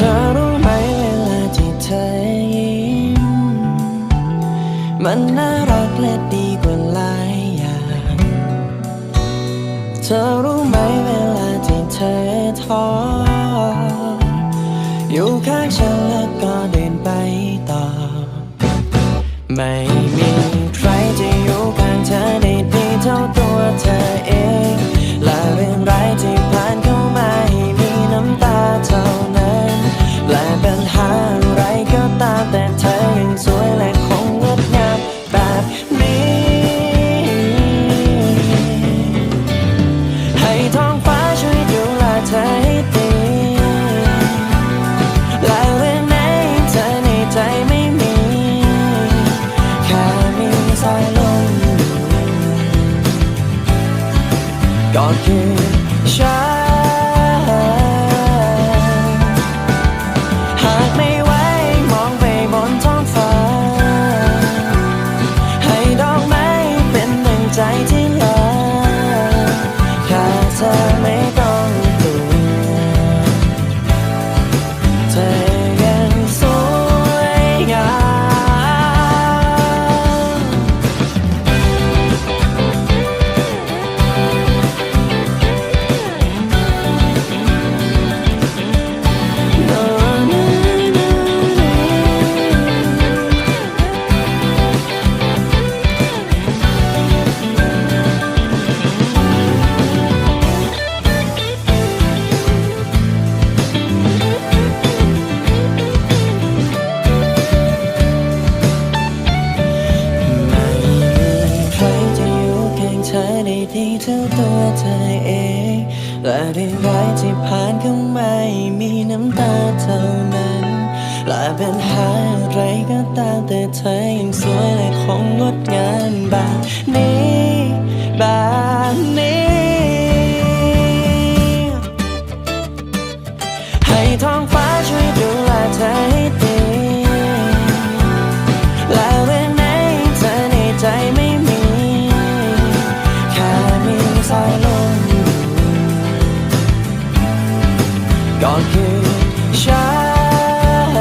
ธอรู้ไหมเวลาที่เธอยิ้ม มันน่ารักและดีกว่าหลายอย่าง เธอรู้ไหมเวลาที่เธอท้ออยู่ข้างฉันแล้วก็เดินไปต่อ ไม่ ก่อนคือฉัน ธอได้ดีเท่าตัวเธอเองและเรื่องร้ายที่ผ่านเข้ามามีน้ำตาเท่านั้นและเป็นหาอะไรก็ตามแต่เธอยังสวยและคงงดงามแบบนี้ ก็คือฉัน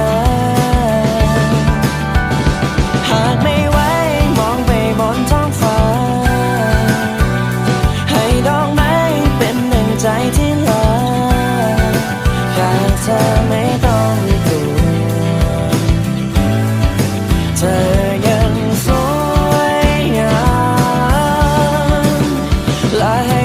หากไม่ไหวมองไปบนท้องฟ้า ให้ดอกไม้เป็นหนึ่งใจที่ลาแากเธอไม่ต้องกลัวเธอยังสวยงามและให้